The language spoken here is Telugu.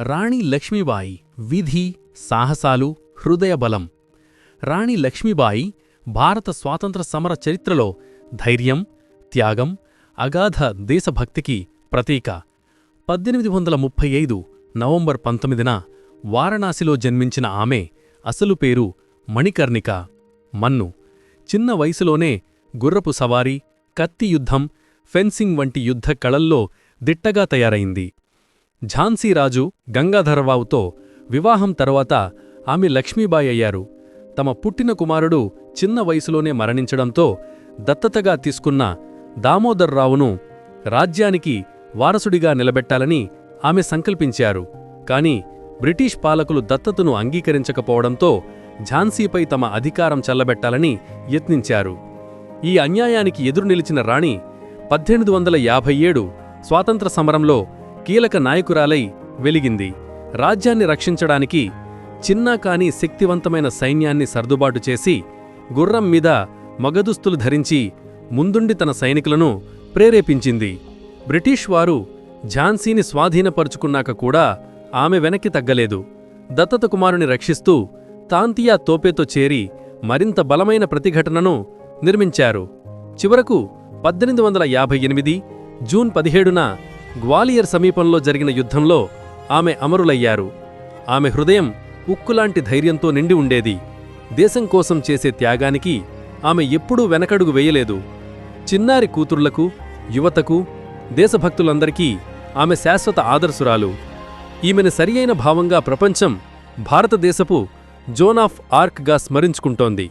రాణి లక్ష్మీబాయి విధి సాహసాలు హృదయబలం. రాణి లక్ష్మీబాయి భారత స్వాతంత్ర సమర చరిత్రలో ధైర్యం త్యాగం అగాధ దేశభక్తికి ప్రతీక. పద్దెనిమిది వందల ముప్పై ఐదు నవంబర్ పంతొమ్మిదిన వారణాసిలో జన్మించిన ఆమె అసలు పేరు మణికర్ణిక. మన్ను. చిన్న వయసులోనే గుర్రపు సవారీ కత్తి యుద్ధం ఫెన్సింగ్ వంటి యుద్ధ కళల్లో దిట్టగా తయారైంది. ఝాన్సీరాజు గంగాధరరావుతో వివాహం తరువాత ఆమె లక్ష్మీబాయి అయ్యారు. తమ పుట్టిన కుమారుడు చిన్న వయసులోనే మరణించడంతో దత్తతగా తీసుకున్న దామోదర్రావును రాజ్యానికి వారసుడిగా నిలబెట్టాలని ఆమె సంకల్పించారు. కాని బ్రిటిష్ పాలకులు దత్తతను అంగీకరించకపోవడంతో ఝాన్సీపై తమ అధికారం చల్లబెట్టాలని యత్నించారు. ఈ అన్యాయానికి ఎదురు నిలిచిన రాణి పద్దెనిమిది వందల యాభై ఏడు స్వాతంత్ర సమరంలో కీలక నాయకురాలై వెలిగింది. రాజ్యాన్ని రక్షించడానికి చిన్నా కాని శక్తివంతమైన సైన్యాన్ని సర్దుబాటు చేసి గుర్రం మీద మగదుస్తులు ధరించి ముందుండి తన సైనికులను ప్రేరేపించింది. బ్రిటిష్ వారు ఝాన్సీని స్వాధీనపరుచుకున్నాక కూడా ఆమె వెనక్కి తగ్గలేదు. దత్తత కుమారుని రక్షిస్తూ తాంతియా తోపేతో చేరి మరింత బలమైన ప్రతిఘటనను నిర్మించారు. చివరకు పద్దెనిమిది వందల యాభై ఎనిమిది జూన్ పదిహేడున గ్వాలియర్ సమీపంలో జరిగిన యుద్ధంలో ఆమె అమరులయ్యారు. ఆమె హృదయం ఉక్కులాంటి ధైర్యంతో నిండి ఉండేది. దేశం కోసం చేసే త్యాగానికి ఆమె ఎప్పుడూ వెనకడుగు వేయలేదు. చిన్నారి కూతుర్లకు యువతకు దేశభక్తులందరికీ ఆమె శాశ్వత ఆదర్శురాలు. ఈమెను సరియైన భావంగా ప్రపంచం భారతదేశపు జోన్ ఆఫ్ ఆర్క్గా స్మరించుకుంటోంది.